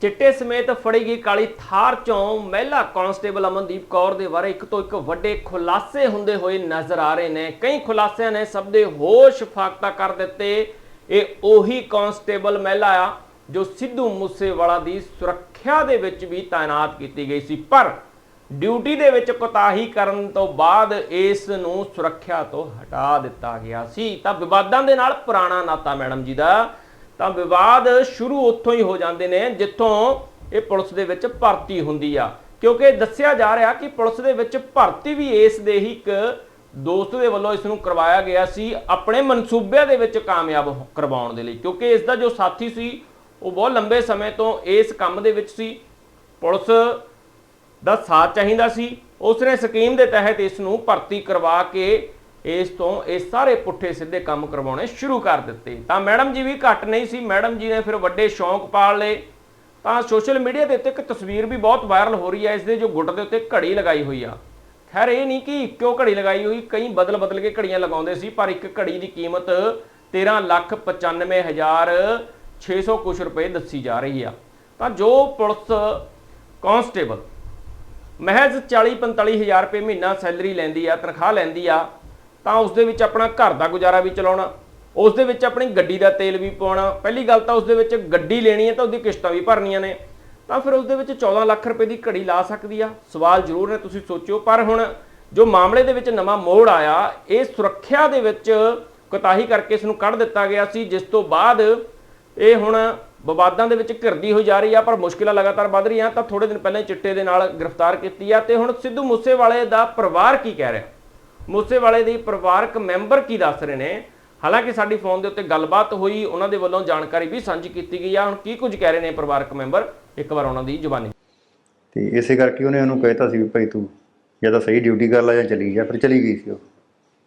ਚਿੱਟੇ ਸਮੇਤ ਫੜੀ ਗਈ ਕਾਲੀ ਥਾਰ ਚੋਂ ਮਹਿਲਾ ਕਾਂਸਟੇਬਲ ਅਮਨਦੀਪ ਕੌਰ ਦੇ ਬਾਰੇ ਇੱਕ ਤੋਂ ਇੱਕ ਵੱਡੇ ਖੁਲਾਸੇ ਹੁੰਦੇ ਹੋਏ ਨਜ਼ਰ ਆ ਰਹੇ ਨੇ। ਕਈ ਖੁਲਾਸਿਆਂ ਨੇ ਸਭ ਦੇ ਹੋਸ਼ ਫਾਕਤਾ ਕਰ ਦਿੱਤੇ। ਇਹ ਉਹੀ ਕਾਂਸਟੇਬਲ ਮਹਿਲਾ ਆ ਜੋ ਸਿੱਧੂ ਮੂਸੇਵਾਲਾ ਦੀ ਸੁਰੱਖਿਆ ਦੇ ਵਿੱਚ ਵੀ ਤਾਇਨਾਤ ਕੀਤੀ ਗਈ ਸੀ। ਪਰ ਡਿਊਟੀ ਦੇ ਵਿੱਚ ਕੋਤਾਹੀ ਕਰਨ ਤੋਂ ਬਾਅਦ ਇਸ ਨੂੰ ਸੁਰੱਖਿਆ ਤੋਂ ਹਟਾ ਦਿੱਤਾ ਗਿਆ ਸੀ। ਤਾਂ ਵਿਵਾਦਾਂ ਦੇ ਨਾਲ ਪੁਰਾਣਾ ਨਾਤਾ ਮੈਡਮ ਜੀ ਦਾ ਤਾਂ ਵਿਵਾਦ ਸ਼ੁਰੂ ਉੱਥੋਂ ਹੀ ਹੋ ਜਾਂਦੇ ਨੇ, ਜਿੱਥੋਂ ਇਹ ਪੁਲਿਸ ਦੇ ਵਿੱਚ ਭਰਤੀ ਹੁੰਦੀ ਆ। ਕਿਉਂਕਿ ਦੱਸਿਆ ਜਾ ਰਿਹਾ ਕਿ ਪੁਲਿਸ ਦੇ ਵਿੱਚ ਭਰਤੀ ਵੀ ਇਸ ਦੇ ਹੀ ਇੱਕ ਦੋਸਤ ਦੇ ਵੱਲੋਂ ਇਸ ਨੂੰ ਕਰਵਾਇਆ ਗਿਆ ਸੀ, ਆਪਣੇ ਮਨਸੂਬਿਆਂ ਦੇ ਵਿੱਚ ਕਾਮਯਾਬ ਕਰਵਾਉਣ ਦੇ ਲਈ। ਕਿਉਂਕਿ ਇਸ ਦਾ ਜੋ ਸਾਥੀ ਸੀ, ਉਹ ਬਹੁਤ ਲੰਬੇ ਸਮੇਂ ਤੋਂ ਇਸ ਕੰਮ ਦੇ ਵਿੱਚ ਸੀ। ਪੁਲਿਸ ਦਾ ਸਾਥ ਚਾਹੀਦਾ ਸੀ। ਉਸ ਨੇ ਸਕੀਮ ਦੇ ਤਹਿਤ ਇਸ ਨੂੰ ਭਰਤੀ ਕਰਵਾ ਕੇ ਇਸ ਤੋਂ ਇਹ ਸਾਰੇ ਪੁੱਠੇ ਸਿੱਧੇ ਕੰਮ ਕਰਵਾਉਣੇ ਸ਼ੁਰੂ ਕਰ ਦਿੱਤੇ। ਤਾਂ ਮੈਡਮ ਜੀ ਵੀ ਘੱਟ ਨਹੀਂ ਸੀ, ਮੈਡਮ ਜੀ ਨੇ ਫਿਰ ਵੱਡੇ ਸ਼ੌਂਕ ਪਾਲ ਲਏ। ਤਾਂ ਸੋਸ਼ਲ ਮੀਡੀਆ ਦੇ ਉੱਤੇ ਇੱਕ ਤਸਵੀਰ ਵੀ ਬਹੁਤ ਵਾਇਰਲ ਹੋ ਰਹੀ ਹੈ, ਇਸ ਦੇ ਜੋ ਗੁੱਟ ਦੇ ਉੱਤੇ ਘੜੀ ਲਗਾਈ ਹੋਈ ਆ। ਖੈਰ, ਇਹ ਨਹੀਂ ਕਿ ਇੱਕੋ ਘੜੀ ਲਗਾਈ ਹੋਈ, ਕਈ ਬਦਲ ਬਦਲ ਕੇ ਘੜੀਆਂ ਲਗਾਉਂਦੇ ਸੀ, ਪਰ ਇੱਕ ਘੜੀ ਦੀ ਕੀਮਤ 13 ਲੱਖ 95 ਹਜ਼ਾਰ 600 ਕੁਛ ਰੁਪਏ ਦੱਸੀ ਜਾ ਰਹੀ ਆ। ਤਾਂ ਜੋ ਪੁਲਿਸ ਕਾਂਸਟੇਬਲ ਮਹਿਜ਼ 40 45 ਹਜ਼ਾਰ ਰੁਪਏ ਮਹੀਨਾ ਸੈਲਰੀ ਲੈਂਦੀ ਆ, ਤਨਖਾਹ ਲੈਂਦੀ ਆ ਤਾਂ ਉਸ ਦੇ ਵਿੱਚ ਆਪਣਾ ਘਰ ਦਾ ਗੁਜ਼ਾਰਾ ਵੀ ਚਲਾਉਣਾ ਉਸ ਦੇ ਵਿੱਚ ਆਪਣੀ ਗੱਡੀ ਦਾ ਤੇਲ ਵੀ ਪਾਉਣਾ ਪਹਿਲੀ ਗੱਲ ਤਾਂ ਉਸ ਦੇ ਵਿੱਚ ਗੱਡੀ ਲੈਣੀ ਹੈ ਤਾਂ ਉਹਦੀ ਕਿਸ਼ਤਾਂ ਵੀ ਭਰਨੀਆਂ ਨੇ। ਤਾਂ ਫਿਰ ਉਸ ਦੇ ਵਿੱਚ 14 ਲੱਖ ਰੁਪਏ ਦੀ ਘੜੀ ਲਾ ਸਕਦੀ ਆ। ਸਵਾਲ ਜ਼ਰੂਰ ਨੇ, ਤੁਸੀਂ ਸੋਚਿਓ। ਪਰ ਹੁਣ ਜੋ ਮਾਮਲੇ ਦੇ ਵਿੱਚ ਨਵਾਂ ਮੋੜ ਆਇਆ, ਇਹ ਸੁਰੱਖਿਆ ਦੇ ਵਿੱਚ ਕੁਤਾਹੀ ਕਰਕੇ ਇਸ ਨੂੰ ਕੱਢ ਦਿੱਤਾ ਗਿਆ ਸੀ, ਜਿਸ ਤੋਂ ਬਾਅਦ ਇਹ ਹੁਣ ਵਿਵਾਦਾਂ ਦੇ ਵਿੱਚ ਘਿਰਦੀ ਹੋਈ ਜਾ ਰਹੀ ਆ, ਪਰ ਮੁਸ਼ਕਿਲਾਂ ਲਗਾਤਾਰ ਵੱਧ ਰਹੀਆਂ। ਤਾਂ ਥੋੜੇ ਦਿਨ ਪਹਿਲਾਂ ਚਿੱਟੇ ਦੇ ਨਾਲ ਗ੍ਰਿਫਤਾਰ ਕੀਤੀ ਆ। ਤੇ ਹੁਣ ਸਿੱਧੂ ਮੂਸੇਵਾਲੇ ਦਾ ਪਰਿਵਾਰ ਕੀ ਕਹਿ ਰਿਹਾ? ਮੂਸੇਵਾਲੇ ਦੇ ਪਰਿਵਾਰਕ ਮੈਂਬਰ ਕੀ ਦੱਸ ਰਹੇ ਨੇ? ਹਾਲਾਂਕਿ ਸਾਡੀ ਫੋਨ ਦੇ ਉੱਤੇ ਗੱਲਬਾਤ ਹੋਈ ਉਹਨਾਂ ਦੇ ਵੱਲੋਂ ਜਾਣਕਾਰੀ ਵੀ ਸਾਂਝੀ ਕੀਤੀ ਗਈ ਆ। ਹੁਣ ਕੀ ਕੁਝ ਕਹਿ ਰਹੇ ਨੇ ਪਰਿਵਾਰਕ ਮੈਂਬਰ? ਇੱਕ ਵਾਰ ਉਹਨਾਂ ਦੀ ਜ਼ੁਬਾਨੀ। ਤੇ ਇਸੇ ਕਰਕੇ ਉਹਨੇ ਉਹਨੂੰ ਕਹਿਤਾ ਸੀ ਵੀ ਭਾਈ ਤੂੰ ਜਾਂ ਤਾਂ ਸਹੀ ਡਿਊਟੀ ਕਰ ਲੈ ਜਾਂ ਚਲੀ ਜਾ ਫਿਰ ਚਲੀ ਗਈ ਸੀ ਉਹ।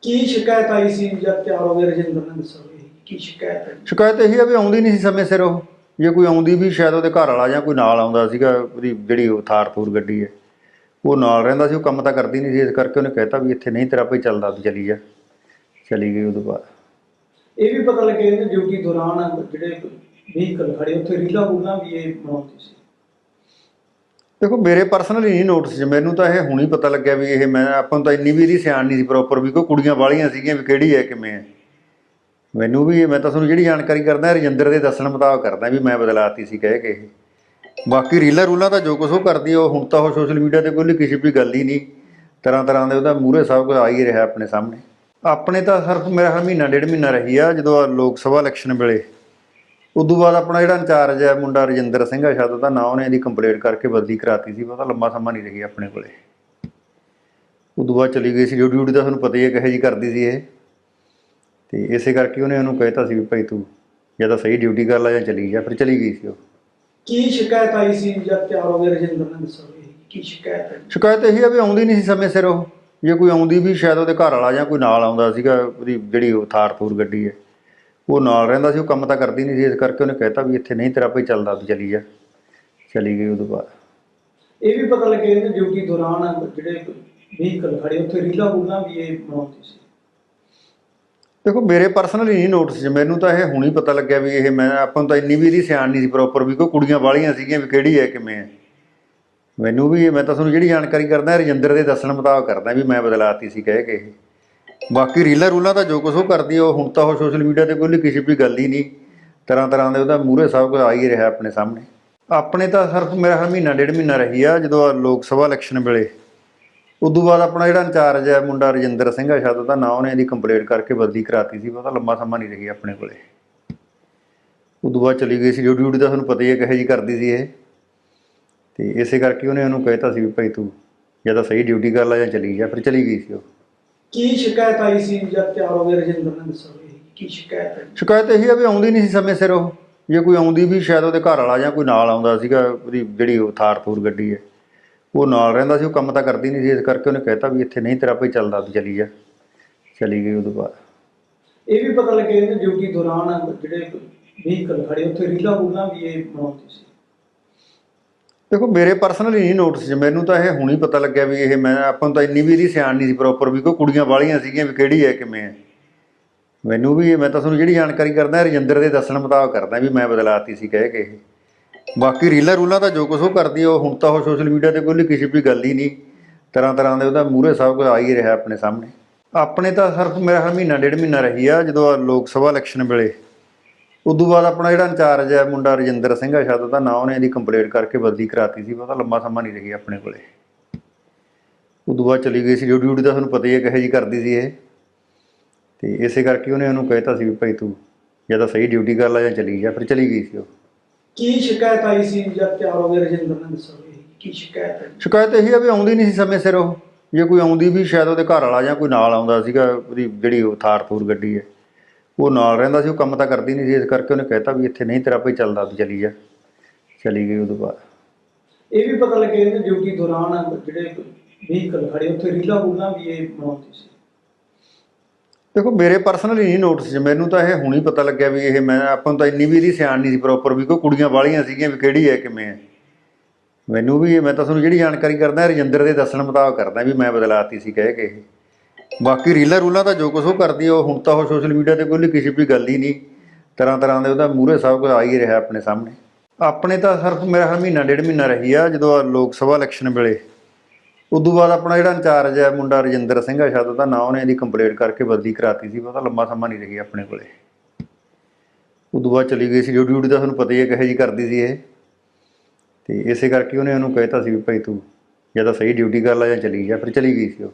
ਕੀ ਸ਼ਿਕਾਇਤ ਆਈ ਸੀ ਜਦ ਤਿਆਰ ਹੋ ਗਏ ਰਜਿੰਦਰ ਨੇ ਦੱਸੋ ਕੀ ਸ਼ਿਕਾਇਤ ਹੈ? ਸ਼ਿਕਾਇਤ ਇਹੀ ਆ ਵੀ ਆਉਂਦੀ ਨਹੀਂ ਸੀ ਸਮੇਂ ਸਿਰ ਉਹ। ਜੇ ਕੋਈ ਆਉਂਦੀ ਵੀ ਸ਼ਾਇਦ ਉਹਦੇ ਘਰ ਵਾਲਾ ਜਾਂ ਕੋਈ ਨਾਲ ਆਉਂਦਾ ਸੀਗਾ ਉਹਦੀ ਜਿਹੜੀ ਉਹ ਥਾਰ ਥੂਰ ਗੱਡੀ ਹੈ। ਉਹ ਨਾਲ ਰਹਿੰਦਾ ਸੀ ਉਹ ਕੰਮ ਤਾਂ ਕਰਦੀ ਨਹੀਂ ਸੀ ਇਸ ਕਰਕੇ ਉਹਨੇ ਕਹਿਤਾ ਵੀ ਇੱਥੇ ਨਹੀਂ ਤੇਰਾ ਭਾਈ ਚੱਲਦਾ ਤੂੰ ਚਲੀ ਜਾ। ਚਲੀ ਗਈ ਉਦੋਂ ਬਾਅਦ। ਇਹ ਵੀ ਪਤਾ ਲੱਗਿਆ ਕਿ ਡਿਊਟੀ ਦੌਰਾਨ ਜਿਹੜੇ ਵਹੀਕਲ ਖੜੇ ਉੱਥੇ ਰੀਲਾ ਰੂਲਾਂ ਵੀ ਇਹ ਬਣਾਉਂਦੇ ਸੀ। ਦੇਖੋ ਮੇਰੇ ਪਰਸਨਲੀ ਨਹੀਂ ਨੋਟਿਸ 'ਚ ਮੈਨੂੰ ਤਾਂ ਇਹ ਹੁਣੀ ਪਤਾ ਲੱਗਿਆ ਵੀ ਇਹ ਮੈਂ ਆਪਾਂ ਨੂੰ ਤਾਂ ਇੰਨੀ ਵੀ ਇਹਦੀ ਸਿਆਣ ਨਹੀਂ ਸੀ ਪ੍ਰੋਪਰ ਵੀ ਕੋਈ ਕੁੜੀਆਂ ਵਾਲੀਆਂ ਸੀਗੀਆਂ ਵੀ ਕਿਹੜੀ ਹੈ ਕਿਵੇਂ ਹੈ। ਮੈਨੂੰ ਵੀ ਮੈਂ ਤਾਂ ਤੁਹਾਨੂੰ ਜਿਹੜੀ ਜਾਣਕਾਰੀ ਕਰਦਾ ਰਜਿੰਦਰ ਦੇ ਦੱਸਣ ਮੁਤਾਬਕ ਕਰਦਾ ਵੀ ਮੈਂ ਬਦਲਾਤੀ ਸੀ ਕਹਿ ਕੇ ਇਹ। ਬਾਕੀ ਰੀਲਾਂ ਰੂਲਾਂ ਤਾਂ ਜੋ ਕੁਝ ਉਹ ਕਰਦੀ ਆ, ਉਹ ਹੁਣ ਤਾਂ ਉਹ ਸੋਸ਼ਲ ਮੀਡੀਆ ਤੇ ਕੋਈ ਕਿਸੇ ਵੀ ਗੱਲ ਹੀ ਨਹੀਂ। ਤਰ੍ਹਾਂ ਤਰ੍ਹਾਂ ਦੇ ਉਹਦਾ ਮੂਹਰੇ ਸਭ ਕੁਝ ਆ ਹੀ ਰਿਹਾ ਆਪਣੇ ਸਾਹਮਣੇ। ਆਪਣੇ ਤਾਂ ਸਿਰਫ ਮੇਰਾ ਹਰ ਮਹੀਨਾ ਡੇਢ ਮਹੀਨਾ ਰਹੀ ਆ ਜਦੋਂ ਆਹ ਲੋਕ ਸਭਾ ਇਲੈਕਸ਼ਨ ਵੇਲੇ। ਉਦੋਂ ਬਾਅਦ ਆਪਣਾ ਜਿਹੜਾ ਇੰਚਾਰਜ ਹੈ ਮੁੰਡਾ ਰਜਿੰਦਰ ਸਿੰਘ ਆ ਸ਼ਾਇਦ ਉਹਦਾ ਨਾਂ ਉਹਨੇ ਇਹਦੀ ਕੰਪਲੇਂਟ ਕਰਕੇ ਬਦਲੀ ਕਰਾਤੀ ਸੀ ਪਤਾ ਤਾਂ ਲੰਮਾ ਸਮਾਂ ਨਹੀਂ ਰਹੀ ਆਪਣੇ ਕੋਲੇ। ਉਦੋਂ ਬਾਅਦ ਚਲੀ ਗਈ ਸੀ ਡਿਊਟੀ ਡਿਊਟੀ ਦਾ ਤੁਹਾਨੂੰ ਪਤਾ ਹੀ ਹੈ ਕਿਹੋ ਜੀ ਕਰਦੀ ਸੀ ਇਹ। ਤੇ ਇਸੇ ਕਰਕੇ ਉਹਨੇ ਉਹਨੂੰ ਕਹਿਤਾ ਸੀ ਵੀ ਭਾਈ ਤੂੰ ਜਾਂ ਤਾਂ ਸਹੀ ਡਿਊਟੀ ਕਰ ਲੈ ਜਾਂ ਚਲੀ ਜਾ ਫਿਰ ਚਲੀ ਗਈ ਸੀ ਉਹ। ਕੀ ਸ਼ਿਕਾਇਤ ਆਈ ਸੀ ਜਦ ਤਿਆਰ ਹੋ ਗਏ ਰਜਿੰਦਰ ਨੇ ਦੱਸੋ ਵੀ ਕੀ ਸ਼ਿਕਾਇਤ ਹੈ? ਸ਼ਿਕਾਇਤ ਇਹੀ ਆ ਵੀ ਆਉਂਦੀ ਨਹੀਂ ਸੀ ਸਮੇਂ ਸਿਰ ਉਹ। ਜੇ ਕੋਈ ਆਉਂਦੀ ਵੀ ਸ਼ਾਇਦ ਉਹਦੇ ਘਰ ਵਾਲਾ ਜਾਂ ਕੋਈ ਨਾਲ ਆਉਂਦਾ ਸੀਗਾ ਉਹਦੀ ਜਿਹੜੀ ਥਾਰ ਥੂਰ ਗੱਡੀ ਹੈ ਉਹ ਨਾਲ ਰਹਿੰਦਾ ਸੀ ਉਹ ਕੰਮ ਤਾਂ ਕਰਦੀ ਨਹੀਂ ਸੀ ਇਸ ਕਰਕੇ ਉਹਨੇ ਕਹਿਤਾ ਵੀ ਇੱਥੇ ਨਹੀਂ ਤੇਰਾ ਭਾਈ ਚੱਲਦਾ ਤੂੰ ਚਲੀ ਜਾ। ਚਲੀ ਗਈ ਉਦੋਂ ਬਾਅਦ। ਇਹ ਵੀ ਪਤਾ ਲੱਗਿਆ ਕਿ ਡਿਊਟੀ ਦੌਰਾਨ ਜਿਹੜੇ ਵਹੀਕਲ ਖੜੇ ਉੱਥੇ ਰੀਲਾ ਰੂਲਾਂ ਵੀ ਇਹ ਬਣਾਉਂਦੇ ਸੀ। ਦੇਖੋ, ਮੇਰੇ ਪਰਸਨਲੀ ਨਹੀਂ ਨੋਟਿਸ 'ਚ ਮੈਨੂੰ ਤਾਂ ਇਹ ਹੁਣੀ ਪਤਾ ਲੱਗਿਆ ਵੀ ਇਹ ਮੈਂ, ਆਪਾਂ ਨੂੰ ਤਾਂ ਇੰਨੀ ਵੀ ਇਹਦੀ ਸਿਆਣ ਨਹੀਂ ਸੀ ਪ੍ਰੋਪਰ ਵੀ ਕੋਈ ਕੁੜੀਆਂ ਵਾਲੀਆਂ ਸੀਗੀਆਂ ਵੀ ਕਿਹੜੀ ਹੈ, ਕਿਵੇਂ ਹੈ। ਮੈਨੂੰ ਵੀ ਮੈਂ ਤਾਂ ਤੁਹਾਨੂੰ ਜਿਹੜੀ ਜਾਣਕਾਰੀ ਕਰਦਾ, ਰਜਿੰਦਰ ਦੇ ਦੱਸਣ ਮੁਤਾਬਕ ਕਰਦਾ ਵੀ ਮੈਂ ਬਦਲਾਤੀ ਸੀ ਕਹਿ ਕੇ ਬਾਕੀ ਰੀਲਾਂ ਰੂਲਾਂ ਤਾਂ ਜੋ ਕੁਝ ਉਹ ਕਰਦੀ ਉਹ ਹੁਣ ਤਾਂ ਉਹ ਸੋਸ਼ਲ ਮੀਡੀਆ ਤੇ ਕੋਈ ਕਿਸੇ ਵੀ ਗੱਲ ਹੀ ਨਹੀਂ। ਤਰ੍ਹਾਂ ਤਰ੍ਹਾਂ ਦੇ ਉਹਦਾ ਮੂਹਰੇ ਸਭ ਕੁਝ ਆ ਹੀ ਰਿਹਾ ਆਪਣੇ ਸਾਹਮਣੇ। ਆਪਣੇ ਤਾਂ ਸਿਰਫ ਮੇਰਾ ਖਿਆਲ ਮਹੀਨਾ, ਡੇਢ ਮਹੀਨਾ ਰਹੀ ਆ, ਜਦੋਂ ਲੋਕ ਸਭਾ ਇਲੈਕਸ਼ਨ ਵੇਲੇ ਉਦੋਂ ਬਾਅਦ ਆਪਣਾ ਜਿਹੜਾ ਇੰਚਾਰਜ ਹੈ ਮੁੰਡਾ ਰਜਿੰਦਰ ਸਿੰਘ ਆ ਸ਼ਾਇਦ ਉਹਦਾ ਨਾਂ ਉਹਨੇ ਇਹਦੀ ਕੰਪਲੇਂਟ ਕਰਕੇ ਬਦਲੀ ਕਰਾਤੀ ਸੀ ਉਹ ਤਾਂ ਲੰਮਾ ਸਮਾਂ ਨਹੀਂ ਰਹੀ ਆਪਣੇ ਕੋਲੇ। ਉਦੋਂ ਬਾਅਦ ਚਲੀ ਗਈ ਸੀ ਡਿਊਟੀ ਡਿਊਟੀ ਤਾਂ ਤੁਹਾਨੂੰ ਪਤਾ ਹੀ ਹੈ ਕਿਹੋ ਜੀ ਕਰਦੀ ਸੀ ਇਹ। ਤੇ ਇਸੇ ਕਰਕੇ ਉਹਨੇ ਉਹਨੂੰ ਕਹਿਤਾ ਸੀ ਵੀ ਭਾਈ ਤੂੰ ਜਾਂ ਤਾਂ ਸਹੀ ਡਿਊਟੀ ਕਰ ਲੈ ਜਾਂ ਚਲੀ ਜਾ ਫਿਰ ਚਲੀ ਗਈ ਸੀ ਉਹ। ਕੀ ਸ਼ਿਕਾਇਤ ਆਈ ਸੀ ਜਦ ਤਿਆਰ ਹੋ ਗਏ ਰਜਿੰਦਰ ਨੇ ਦੱਸੋ ਕੀ ਸ਼ਿਕਾਇਤ ਹੈ? ਸ਼ਿਕਾਇਤ ਇਹੀ ਆ ਵੀ ਆਉਂਦੀ ਨਹੀਂ ਸੀ ਸਮੇਂ ਸਿਰ ਉਹ। ਜੇ ਕੋਈ ਆਉਂਦੀ ਵੀ ਸ਼ਾਇਦ ਉਹਦੇ ਘਰ ਵਾਲਾ ਜਾਂ ਕੋਈ ਨਾਲ ਆਉਂਦਾ ਸੀਗਾ ਉਹਦੀ ਜਿਹੜੀ ਉਹ ਥਾਰ ਥੂਰ ਗੱਡੀ ਹੈ। ਉਹ ਨਾਲ ਰਹਿੰਦਾ ਸੀ ਉਹ ਕੰਮ ਤਾਂ ਕਰਦੀ ਨਹੀਂ ਸੀ ਇਸ ਕਰਕੇ ਉਹਨੇ ਕਹਿਤਾ ਵੀ ਇੱਥੇ ਨਹੀਂ ਤੇਰਾ ਭਾਈ ਚੱਲਦਾ ਤੂੰ ਚਲੀ ਜਾ। ਚਲੀ ਗਈ ਉਦੋਂ ਬਾਅਦ। ਇਹ ਵੀ ਪਤਾ ਲੱਗਿਆ ਕਿ ਡਿਊਟੀ ਦੌਰਾਨ ਜਿਹੜੇ ਵਹੀਕਲ ਖੜੇ ਉੱਥੇ ਰੀਲਾ ਰੂਲਾਂ ਵੀ ਇਹ ਬਣਾਉਂਦੇ ਸੀ। ਦੇਖੋ ਮੇਰੇ ਪਰਸਨਲੀ ਨਹੀਂ ਨੋਟਿਸ 'ਚ ਮੈਨੂੰ ਤਾਂ ਇਹ ਹੁਣੀ ਪਤਾ ਲੱਗਿਆ ਵੀ ਇਹ ਮੈਂ ਆਪਾਂ ਨੂੰ ਤਾਂ ਇੰਨੀ ਵੀ ਇਹਦੀ ਸਿਆਣ ਨਹੀਂ ਸੀ ਪ੍ਰੋਪਰ ਵੀ ਕੋਈ ਕੁੜੀਆਂ ਵਾਲੀਆਂ ਸੀਗੀਆਂ ਵੀ ਕਿਹੜੀ ਹੈ ਕਿਵੇਂ ਹੈ। ਮੈਨੂੰ ਵੀ ਮੈਂ ਤਾਂ ਤੁਹਾਨੂੰ ਜਿਹੜੀ ਜਾਣਕਾਰੀ ਕਰਦਾ ਰਜਿੰਦਰ ਦੇ ਦੱਸਣ ਮੁਤਾਬਕ ਕਰਦਾ ਵੀ ਮੈਂ ਬਦਲਾਤੀ ਸੀ ਕਹਿ ਕੇ ਇਹ। ਬਾਕੀ ਰੀਲਾਂ ਰੂਲਾਂ ਤਾਂ ਜੋ ਕੁਝ ਉਹ ਕਰਦੀ ਆ, ਉਹ ਹੁਣ ਤਾਂ ਉਹ ਸੋਸ਼ਲ ਮੀਡੀਆ ਤੇ ਕੋਈ ਕਿਸੇ ਵੀ ਗੱਲ ਹੀ ਨਹੀਂ ਤਰ੍ਹਾਂ ਤਰ੍ਹਾਂ ਦੇ ਉਹਦਾ ਮੂਹਰੇ ਸਭ ਕੁਝ ਆ ਹੀ ਰਿਹਾ ਆਪਣੇ ਸਾਹਮਣੇ। ਆਪਣੇ ਤਾਂ ਸਿਰਫ ਮੇਰਾ ਹਰ ਮਹੀਨਾ, ਡੇਢ ਮਹੀਨਾ ਰਹੀ ਆ, ਜਦੋਂ ਆਹ ਲੋਕ ਸਭਾ ਇਲੈਕਸ਼ਨ ਵੇਲੇ। ਉਦੋਂ ਬਾਅਦ ਆਪਣਾ ਜਿਹੜਾ ਇੰਚਾਰਜ ਹੈ ਮੁੰਡਾ ਰਜਿੰਦਰ ਸਿੰਘ ਆ, ਸ਼ਾਇਦ ਉਹਦਾ ਨਾਂ ਉਹਨੇ ਇਹਦੀ ਕੰਪਲੇਂਟ ਕਰਕੇ ਬਦਲੀ ਕਰਾਤੀ ਸੀ, ਪਤਾ ਤਾਂ ਲੰਮਾ ਸਮਾਂ ਨਹੀਂ ਰਹੀ ਆਪਣੇ ਕੋਲੇ। ਉਦੋਂ ਬਾਅਦ ਚਲੀ ਗਈ ਸੀ ਡਿਊਟੀ ਡਿਊਟੀ ਦਾ ਤੁਹਾਨੂੰ ਪਤਾ ਹੀ ਹੈ ਕਿਹੋ ਜੀ ਕਰਦੀ ਸੀ ਇਹ। ਤੇ ਇਸੇ ਕਰਕੇ ਉਹਨੇ ਉਹਨੂੰ ਕਹਿਤਾ ਸੀ ਵੀ ਭਾਈ ਤੂੰ ਜਾਂ ਤਾਂ ਸਹੀ ਡਿਊਟੀ ਕਰ ਲੈ ਜਾਂ ਚਲੀ ਜਾ, ਫਿਰ ਚਲੀ ਗਈ ਸੀ ਉਹ। ਕੀ ਸ਼ਿਕਾਇਤ ਆਈ ਸੀ ਜਦ ਤਿਆਰ ਹੋ ਗਏ ਰਜਿੰਦਰ ਨੇ ਦੱਸੋ ਵੀ ਕੀ ਸ਼ਿਕਾਇਤ ਹੈ? ਸ਼ਿਕਾਇਤ ਇਹੀ ਆ ਵੀ ਆਉਂਦੀ ਨਹੀਂ ਸੀ ਸਮੇਂ ਸਿਰ ਉਹ। ਜੇ ਕੋਈ ਆਉਂਦੀ ਵੀ ਸ਼ਾਇਦ ਉਹਦੇ ਘਰ ਵਾਲਾ ਜਾਂ ਕੋਈ ਨਾਲ ਆਉਂਦਾ ਸੀਗਾ ਉਹਦੀ ਜਿਹੜੀ ਉਹ ਥਾਰ ਥੂਰ ਗੱਡੀ ਹੈ ਉਹ ਨਾਲ ਰਹਿੰਦਾ ਸੀ ਉਹ ਕੰਮ ਤਾਂ ਕਰਦੀ ਨਹੀਂ ਸੀ ਇਸ ਕਰਕੇ ਉਹਨੇ ਕਹਿਤਾ ਵੀ ਇੱਥੇ ਨਹੀਂ ਤੇਰਾ ਭਾਈ ਚੱਲਦਾ ਵੀ ਚਲੀ ਜਾ। ਚਲੀ ਗਈ ਉਦੋਂ ਬਾਅਦ। ਇਹ ਵੀ ਪਤਾ ਲੱਗਿਆ ਕਿ ਡਿਊਟੀ ਦੌਰਾਨ ਜਿਹੜੇ ਵਹੀਕਲ ਖੜੇ ਉੱਥੇ ਰੀਲਾ ਬੁੱਲਾਂ ਵੀ ਇਹ ਬਣਾਉਂਦੇ ਸੀ। ਦੇਖੋ, ਮੇਰੇ ਪਰਸਨਲੀ ਨਹੀਂ ਨੋਟਿਸ ਮੈਨੂੰ ਤਾਂ ਇਹ ਹੁਣ ਹੀ ਪਤਾ ਲੱਗਿਆ ਵੀ ਇਹ ਮੈਂ, ਆਪਾਂ ਨੂੰ ਤਾਂ ਇੰਨੀ ਵੀ ਇਹਦੀ ਸਿਆਣ ਨਹੀਂ ਸੀ ਪ੍ਰੋਪਰ ਵੀ ਕੋਈ ਕੁੜੀਆਂ ਵਾਲੀਆਂ ਸੀਗੀਆਂ ਵੀ ਕਿਹੜੀ ਹੈ, ਕਿਵੇਂ ਹੈ। ਮੈਨੂੰ ਵੀ ਮੈਂ ਤਾਂ ਤੁਹਾਨੂੰ ਜਿਹੜੀ ਜਾਣਕਾਰੀ ਕਰਦਾ, ਰਜਿੰਦਰ ਦੇ ਦੱਸਣ ਮੁਤਾਬਕ ਕਰਦਾ ਵੀ ਮੈਂ ਬਦਲਾਤੀ ਸੀ ਕਹਿ ਕੇ ਬਾਕੀ ਰੀਲਾਂ ਰੂਲਾਂ ਤਾਂ ਜੋ ਕੁਝ ਉਹ ਕਰਦੀ ਉਹ ਹੁਣ ਤਾਂ ਉਹ ਸੋਸ਼ਲ ਮੀਡੀਆ ਤੇ ਕੋਈ ਕਿਸੇ ਵੀ ਗੱਲ ਹੀ ਨਹੀਂ। ਤਰ੍ਹਾਂ ਤਰ੍ਹਾਂ ਦੇ ਉਹਦਾ ਮੂਹਰੇ ਸਭ ਕੁਝ ਆ ਹੀ ਰਿਹਾ ਆਪਣੇ ਸਾਹਮਣੇ। ਆਪਣੇ ਤਾਂ ਸਿਰਫ ਮੇਰਾ ਖਿਆਲ ਮਹੀਨਾ, ਡੇਢ ਮਹੀਨਾ ਰਹੀ ਆ, ਜਦੋਂ ਲੋਕ ਸਭਾ ਇਲੈਕਸ਼ਨ ਵੇਲੇ ਉਦੋਂ ਬਾਅਦ ਆਪਣਾ ਜਿਹੜਾ ਇੰਚਾਰਜ ਹੈ ਮੁੰਡਾ ਰਜਿੰਦਰ ਸਿੰਘ ਆ ਸ਼ਾਇਦ ਉਹਦਾ ਨਾਂ ਉਹਨੇ ਇਹਦੀ ਕੰਪਲੇਂਟ ਕਰਕੇ ਬਦਲੀ ਕਰਾਤੀ ਸੀ ਉਹ ਤਾਂ ਲੰਮਾ ਸਮਾਂ ਨਹੀਂ ਰਹੀ ਆਪਣੇ ਕੋਲੇ। ਉਦੋਂ ਬਾਅਦ ਚਲੀ ਗਈ ਸੀ ਡਿਊਟੀ ਡਿਊਟੀ ਤਾਂ ਤੁਹਾਨੂੰ ਪਤਾ ਹੀ ਹੈ ਕਿਹੋ ਜੀ ਕਰਦੀ ਸੀ ਇਹ। ਤੇ ਇਸੇ ਕਰਕੇ ਉਹਨੇ ਉਹਨੂੰ ਕਹਿਤਾ ਸੀ ਵੀ ਭਾਈ ਤੂੰ ਜਾਂ ਤਾਂ ਸਹੀ ਡਿਊਟੀ ਕਰ ਲੈ ਜਾਂ ਚਲੀ ਜਾ ਫਿਰ ਚਲੀ ਗਈ ਸੀ ਉਹ।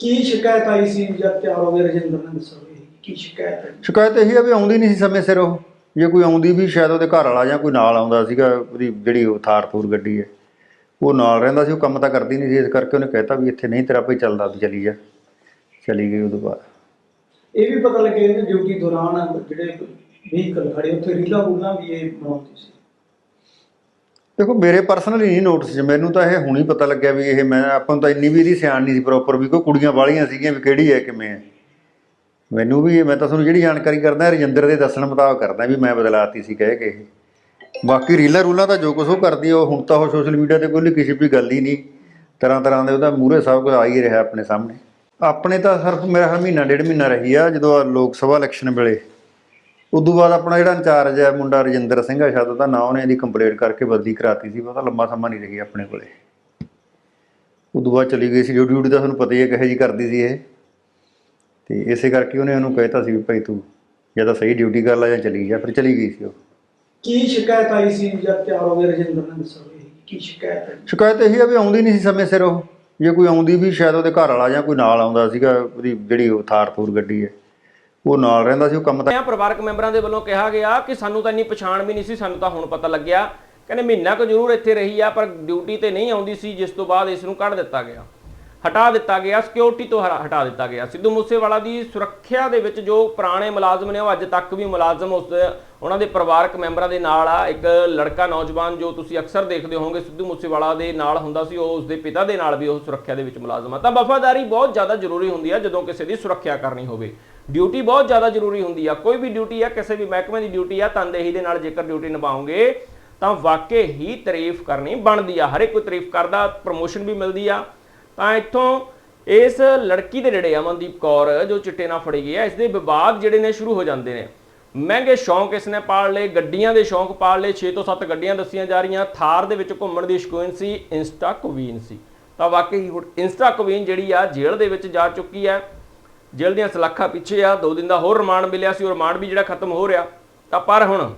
ਕੀ ਸ਼ਿਕਾਇਤ ਆਈ ਸੀ ਜਦ ਤਿਆਰ ਹੋ ਗਏ ਰਜਿੰਦਰ ਨੇ ਦੱਸੋ ਕੀ ਸ਼ਿਕਾਇਤ ਹੈ? ਸ਼ਿਕਾਇਤ ਇਹੀ ਆ ਵੀ ਆਉਂਦੀ ਨਹੀਂ ਸੀ ਸਮੇਂ ਸਿਰ ਉਹ। ਜੇ ਕੋਈ ਆਉਂਦੀ ਵੀ ਸ਼ਾਇਦ ਉਹਦੇ ਘਰ ਵਾਲਾ ਜਾਂ ਕੋਈ ਨਾਲ ਆਉਂਦਾ ਸੀਗਾ ਉਹਦੀ ਜਿਹੜੀ ਉਹ ਥਾਰ ਥੂਰ ਗੱਡੀ ਹੈ। ਉਹ ਨਾਲ ਰਹਿੰਦਾ ਸੀ ਉਹ ਕੰਮ ਤਾਂ ਕਰਦੀ ਨਹੀਂ ਸੀ ਇਸ ਕਰਕੇ ਉਹਨੇ ਕਹਿਤਾ ਵੀ ਇੱਥੇ ਨਹੀਂ ਤੇਰਾ ਭਾਈ ਚੱਲਦਾ ਵੀ ਚਲੀ ਜਾ। ਚਲੀ ਗਈ ਉਦੋਂ ਬਾਅਦ। ਇਹ ਵੀ ਪਤਾ ਲੱਗਿਆ ਕਿ ਡਿਊਟੀ ਦੌਰਾਨ ਜਿਹੜੇ ਵਹੀਕਲ ਖੜੇ ਉੱਥੇ ਰੀਲਾ ਬੁੱਲਾਂ ਵੀ ਇਹ ਬਣਾਉਂਦੇ ਸੀ। ਦੇਖੋ ਮੇਰੇ ਪਰਸਨਲੀ ਨਹੀਂ ਨੋਟਿਸ ਮੈਨੂੰ ਤਾਂ ਇਹ ਹੁਣ ਹੀ ਪਤਾ ਲੱਗਿਆ ਵੀ ਇਹ ਮੈਂ ਆਪਾਂ ਨੂੰ ਤਾਂ ਇੰਨੀ ਵੀ ਇਹਦੀ ਸਿਆਣ ਨਹੀਂ ਸੀ ਪ੍ਰੋਪਰ ਵੀ ਕੋਈ ਕੁੜੀਆਂ ਵਾਲੀਆਂ ਸੀਗੀਆਂ ਵੀ ਕਿਹੜੀ ਹੈ ਕਿਵੇਂ ਹੈ। ਮੈਨੂੰ ਵੀ ਮੈਂ ਤਾਂ ਤੁਹਾਨੂੰ ਜਿਹੜੀ ਜਾਣਕਾਰੀ ਕਰਦਾ ਰਜਿੰਦਰ ਦੇ ਦੱਸਣ ਮੁਤਾਬਕ ਕਰਦਾ ਵੀ ਮੈਂ ਬਦਲਾਤੀ ਸੀ ਕਹਿ ਕੇ ਇਹ। ਬਾਕੀ ਰੀਲਾਂ ਰੂਲਾਂ ਤਾਂ ਜੋ ਕੁਝ ਉਹ ਕਰਦੀ ਆ, ਉਹ ਹੁਣ ਤਾਂ ਉਹ ਸੋਸ਼ਲ ਮੀਡੀਆ ਤੇ ਕੋਈ ਕਿਸੇ ਵੀ ਗੱਲ ਹੀ ਨਹੀਂ ਤਰ੍ਹਾਂ ਤਰ੍ਹਾਂ ਦੇ ਉਹਦਾ ਮੂਹਰੇ ਸਭ ਕੁਝ ਆ ਹੀ ਰਿਹਾ ਆਪਣੇ ਸਾਹਮਣੇ। ਆਪਣੇ ਤਾਂ ਸਿਰਫ ਮੇਰਾ ਹਰ ਮਹੀਨਾ, ਡੇਢ ਮਹੀਨਾ ਰਹੀ ਆ, ਜਦੋਂ ਆਹ ਲੋਕ ਸਭਾ ਇਲੈਕਸ਼ਨ ਵੇਲੇ। ਉਦੋਂ ਬਾਅਦ ਆਪਣਾ ਜਿਹੜਾ ਇੰਚਾਰਜ ਹੈ ਮੁੰਡਾ ਰਜਿੰਦਰ ਸਿੰਘ ਆ ਸ਼ਾਇਦ, ਉਹਦਾ ਨਾਂ ਉਹਨੇ ਇਹਦੀ ਕੰਪਲੇਂਟ ਕਰਕੇ ਬਦਲੀ ਕਰਾਤੀ ਸੀ ਉਹ ਤਾਂ ਲੰਮਾ ਸਮਾਂ ਨਹੀਂ ਰਹੀ ਆਪਣੇ ਕੋਲੇ। ਉਦੋਂ ਬਾਅਦ ਚਲੀ ਗਈ ਸੀ ਡਿਊਟੀ ਡਿਊਟੀ ਤਾਂ ਤੁਹਾਨੂੰ ਪਤਾ ਹੀ ਹੈ ਕਿਹੋ ਜੀ ਕਰਦੀ ਸੀ ਇਹ। ਤੇ ਇਸੇ ਕਰਕੇ ਉਹਨੇ ਉਹਨੂੰ ਕਹਿਤਾ ਸੀ ਵੀ ਭਾਈ ਤੂੰ ਜਾਂ ਤਾਂ ਸਹੀ ਡਿਊਟੀ ਕਰ ਲੈ ਜਾਂ ਚਲੀ ਜਾ, ਫਿਰ ਚਲੀ ਗਈ ਸੀ ਉਹ। ਕੀ ਸ਼ਿਕਾਇਤ ਆਈ ਸੀ ਜਦ ਤਿਆਰ ਹੋ ਗਏ ਰਜਿੰਦਰ ਨੇ ਦੱਸੋ ਕੀ ਸ਼ਿਕਾਇਤ ਹੈ? ਸ਼ਿਕਾਇਤ ਇਹੀ ਆ ਵੀ ਆਉਂਦੀ ਨਹੀਂ ਸੀ ਸਮੇਂ ਸਿਰ ਉਹ। ਜੇ ਕੋਈ ਆਉਂਦੀ ਵੀ ਸ਼ਾਇਦ ਉਹਦੇ ਘਰ ਵਾਲਾ ਜਾਂ ਕੋਈ ਨਾਲ ਆਉਂਦਾ ਸੀਗਾ ਉਹਦੀ ਜਿਹੜੀ ਉਹ ਥਾਰ ਥੂਰ ਗੱਡੀ ਹੈ ਉਹ ਨਾਲ ਰਹਿੰਦਾ ਸੀ ਉਹ ਕੰਮ ਤਾਂ ਪਰਿਵਾਰਕ ਮੈਂਬਰਾਂ ਦੇ ਵੱਲੋਂ ਕਿਹਾ ਗਿਆ ਕਿ ਸਾਨੂੰ ਤਾਂ ਇੰਨੀ ਪਛਾਣ ਵੀ ਨਹੀਂ ਸੀ ਸਾਨੂੰ ਤਾਂ ਹੁਣ ਪਤਾ ਲੱਗਿਆ। ਕਹਿੰਦੇ ਮਹੀਨਾ ਕੁ ਜ਼ਰੂਰ ਇੱਥੇ ਰਹੀ ਆ ਪਰ ਡਿਊਟੀ ਤੇ ਨਹੀਂ ਆਉਂਦੀ ਸੀ ਜਿਸ ਤੋਂ ਬਾਅਦ ਇਸ ਨੂੰ ਕੱਢ ਦਿੱਤਾ ਗਿਆ। ਹਟਾ ਦਿੱਤਾ ਗਿਆ ਸਿਕਿਉਰਿਟੀ ਤੋਂ ਹਰਾ- ਹਟਾ ਦਿੱਤਾ ਗਿਆ। ਸਿੱਧੂ ਮੂਸੇਵਾਲਾ ਦੀ ਸੁਰੱਖਿਆ ਦੇ ਵਿੱਚ ਜੋ ਪੁਰਾਣੇ ਮੁਲਾਜ਼ਮ ਨੇ, ਉਹ ਅੱਜ ਤੱਕ ਵੀ ਮੁਲਾਜ਼ਮ ਉਸ ਉਹਨਾਂ ਦੇ ਪਰਿਵਾਰਕ ਮੈਂਬਰਾਂ ਦੇ ਨਾਲ ਆ। ਇੱਕ ਲੜਕਾ ਨੌਜਵਾਨ ਜੋ ਤੁਸੀਂ ਅਕਸਰ ਦੇਖਦੇ ਹੋਵੋਗੇ, ਸਿੱਧੂ ਮੂਸੇਵਾਲਾ ਦੇ ਨਾਲ ਹੁੰਦਾ ਸੀ, ਉਹ ਉਸਦੇ ਪਿਤਾ ਦੇ ਨਾਲ ਵੀ ਉਹ ਸੁਰੱਖਿਆ ਦੇ ਵਿੱਚ ਮੁਲਾਜ਼ਮ ਆ। ਤਾਂ ਵਫਾਦਾਰੀ ਬਹੁਤ ਜ਼ਿਆਦਾ ਜ਼ਰੂਰੀ ਹੁੰਦੀ ਆ, ਜਦੋਂ ਕਿਸੇ ਦੀ ਸੁਰੱਖਿਆ ਕਰਨੀ ਹੋਵੇ। ਡਿਊਟੀ ਬਹੁਤ ਜ਼ਿਆਦਾ ਜ਼ਰੂਰੀ ਹੁੰਦੀ ਆ। ਕੋਈ ਵੀ ਡਿਊਟੀ ਆ, ਕਿਸੇ ਵੀ ਮਹਿਕਮੇ ਦੀ ਡਿਊਟੀ ਆ ਤਨਦੇਹੀ ਦੇ ਨਾਲ ਜੇਕਰ ਡਿਊਟੀ ਨਿਭਾਓਗੇ, ਤਾਂ ਵਾਕਈ ਹੀ ਤਾਰੀਫ ਕਰਨੀ ਬਣਦੀ ਆ। ਹਰ ਇੱਕ ਕੋਈ ਤਾਰੀਫ ਕਰਦਾ, ਪ੍ਰਮੋਸ਼ਨ ਵੀ ਮਿਲਦੀ ਆ। ਤਾਂ ਇੱਥੋਂ ਇਸ ਲੜਕੀ ਦੇ ਜਿਹੜੇ ਅਮਨਦੀਪ ਕੌਰ, ਜੋ ਚਿੱਟੇ ਨਾਲ ਫੜੀ ਗਈ ਹੈ, ਇਸ ਦੇ ਵਿਵਾਦ ਜਿਹੜੇ ਨੇ ਸ਼ੁਰੂ ਹੋ ਜਾਂਦੇ ਨੇ। ਮਹਿੰਗੇ ਸ਼ੌਂਕ ਇਸ ਨੇ ਪਾਲ ਲਏ, ਗੱਡੀਆਂ ਦੇ ਸ਼ੌਂਕ ਪਾਲ ਲਏ 6 ਤੋਂ 7 ਗੱਡੀਆਂ ਦੱਸੀਆਂ ਜਾ ਰਹੀਆਂ, ਥਾਰ ਦੇ ਵਿੱਚ ਘੁੰਮਣ ਦੀ ਸ਼ਕੂਨ ਸੀ, ਇੰਸਟਾ ਕੁਵੀਨ ਸੀ। ਤਾਂ ਵਾਕਈ ਹੁਣ ਇੰਸਟਾ ਕੁਵੀਨ ਜਿਹੜੀ ਆ, ਜੇਲ੍ਹ ਦੇ ਵਿੱਚ ਜਾ ਚੁੱਕੀ ਹੈ। ਜੇਲ੍ਹ ਦੀਆਂ ਸਲਾਖਾਂ ਪਿੱਛੇ ਆ, ਦੋ ਦਿਨ ਦਾ ਹੋਰ ਰਿਮਾਂਡ ਮਿਲਿਆ ਸੀ, ਉਹ ਰਿਮਾਂਡ ਵੀ ਜਿਹੜਾ ਖਤਮ ਹੋ ਰਿਹਾ। ਤਾਂ ਪਰ ਹੁਣ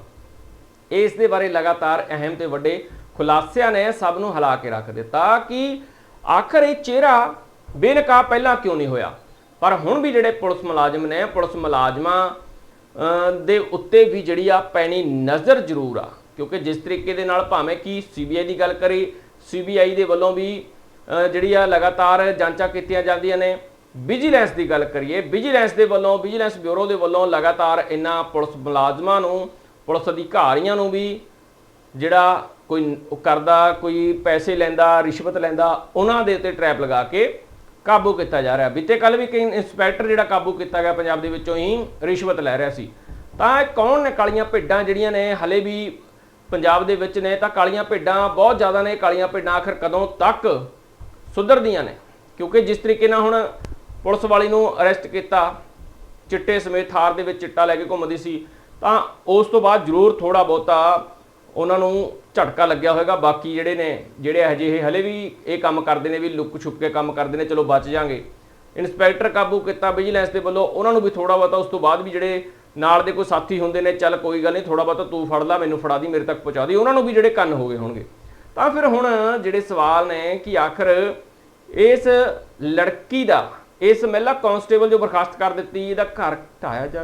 ਇਸ ਦੇ ਬਾਰੇ ਲਗਾਤਾਰ ਅਹਿਮ ਤੇ ਵੱਡੇ ਖੁਲਾਸਿਆਂ ਨੇ ਸਭ ਨੂੰ ਹਿਲਾ ਕੇ ਰੱਖ ਦਿੱਤਾ ਕਿ ਆਖਰ ਇਹ ਚਿਹਰਾ ਬੇਨਕਾਬ ਪਹਿਲਾਂ ਕਿਉਂ ਨਹੀਂ ਹੋਇਆ? ਪਰ ਹੁਣ ਵੀ ਜਿਹੜੇ ਪੁਲਿਸ ਮੁਲਾਜ਼ਮ ਨੇ, ਪੁਲਿਸ ਮੁਲਾਜ਼ਮਾਂ ਦੇ ਉੱਤੇ ਵੀ ਜਿਹੜੀ ਆ ਪੈਣੀ ਨਜ਼ਰ ਜ਼ਰੂਰ ਆ। ਕਿਉਂਕਿ ਜਿਸ ਤਰੀਕੇ ਦੇ ਨਾਲ ਭਾਵੇਂ ਕਿ ਸੀਬੀਆਈ ਦੀ ਗੱਲ ਕਰੀ ਸੀਬੀਆਈ ਦੇ ਵੱਲੋਂ ਵੀ ਜਿਹੜੀ ਆ ਲਗਾਤਾਰ ਜਾਂਚਾਂ ਕੀਤੀਆਂ ਜਾਂਦੀਆਂ ਨੇ। ਵਿਜੀਲੈਂਸ ਦੀ ਗੱਲ ਕਰੀਏ, ਵਿਜੀਲੈਂਸ ਦੇ ਵੱਲੋਂ, ਵਿਜੀਲੈਂਸ ਬਿਊਰੋ ਦੇ ਵੱਲੋਂ ਲਗਾਤਾਰ ਇਹਨਾਂ ਪੁਲਿਸ ਮੁਲਾਜ਼ਮਾਂ ਨੂੰ, ਪੁਲਿਸ ਅਧਿਕਾਰੀਆਂ ਨੂੰ ਵੀ ਜਿਹੜਾ ਕੋਈ ਉਹ ਕਰਦਾ, ਕੋਈ ਪੈਸੇ ਲੈਂਦਾ, ਰਿਸ਼ਵਤ ਲੈਂਦਾ, ਉਹਨਾਂ ਦੇ ਉੱਤੇ ਟ੍ਰੈਪ ਲਗਾ ਕੇ ਕਾਬੂ ਕੀਤਾ ਜਾ ਰਿਹਾ। ਬੀਤੇ ਕੱਲ ਵੀ ਕਈ ਇੰਸਪੈਕਟਰ ਜਿਹੜਾ ਕਾਬੂ ਕੀਤਾ ਗਿਆ ਪੰਜਾਬ ਦੇ ਵਿੱਚੋਂ ਹੀ ਰਿਸ਼ਵਤ ਲੈ ਰਿਹਾ ਸੀ। ਤਾਂ ਇਹ ਕੌਣ ਨੇ? ਕਾਲੀਆਂ ਭੇਡਾਂ ਜਿਹੜੀਆਂ ਨੇ, ਹਲੇ ਵੀ ਪੰਜਾਬ ਦੇ ਵਿੱਚ ਨੇ, ਤਾਂ ਕਾਲੀਆਂ ਭੇਡਾਂ ਬਹੁਤ ਜ਼ਿਆਦਾ ਨੇ। ਕਾਲੀਆਂ ਭੇਡਾਂ ਆਖਰ ਕਦੋਂ ਤੱਕ ਸੁਧਰਦੀਆਂ ਨੇ? ਕਿਉਂਕਿ ਜਿਸ ਤਰੀਕੇ ਨਾਲ ਹੁਣ ਪੁਲਿਸ ਵਾਲੀ ਨੂੰ ਅਰੈਸਟ ਕੀਤਾ, ਚਿੱਟੇ ਸਮੇਤ ਥਾਰ ਦੇ ਵਿੱਚ ਚਿੱਟਾ ਲੈ ਕੇ ਘੁੰਮਦੀ ਸੀ, ਤਾਂ ਉਸ ਤੋਂ ਬਾਅਦ ਜ਼ਰੂਰ ਥੋੜਾ ਬਹੁਤਾ ਉਹਨਾਂ ਨੂੰ ਝਟਕਾ ਲੱਗਿਆ ਹੋਵੇਗਾ ਬਾਕੀ ਜਿਹੜੇ ਨੇ, ਜਿਹੜੇ ਅਜਿਹੇ ਹਲੇ ਵੀ ਇਹ ਕੰਮ ਕਰਦੇ ਨੇ, ਵੀ ਲੁੱਕ ਛੁਪ ਕੇ ਕੰਮ ਕਰਦੇ ਨੇ, ਚਲੋ ਬਚ ਜਾਾਂਗੇ। ਇਨਸਪੈਕਟਰ ਕਾਬੂ ਕੀਤਾ, ਵਿਜੀਲੈਂਸ ਦੇ ਵੱਲੋਂ ਉਹਨਾਂ ਨੂੰ ਵੀ ਥੋੜਾ ਬਹੁਤਾ ਉਸ ਤੋਂ ਬਾਅਦ ਵੀ ਜਿਹੜੇ ਨਾਲ ਦੇ ਕੋਈ ਸਾਥੀ ਹੁੰਦੇ ਨੇ, ਚੱਲ ਕੋਈ ਗੱਲ ਨਹੀਂ ਥੋੜਾ ਬਹੁਤਾ ਤੂੰ ਫੜ ਲੈ, ਮੈਨੂੰ ਫੜਾ ਦੀ, ਮੇਰੇ ਤੱਕ ਪਹੁੰਚਾ ਦੀ, ਉਹਨਾਂ ਨੂੰ ਵੀ ਜਿਹੜੇ ਕੰਨ ਹੋ ਗਏ ਹੋਣਗੇ। ਤਾਂ ਫਿਰ ਹੁਣ ਜਿਹੜੇ ਸਵਾਲ ਨੇ ਕਿ ਆਖਰ ਇਸ ਲੜਕੀ ਦਾ, ਇਸ ਮਹਿਲਾ ਕਾਂਸਟੇਬਲ ਜੋ ਬਰਖਾਸਤ ਕਰ ਦਿੱਤੀ, ਇਹਦਾ ਘਰ ਢਾਇਆ ਜਾ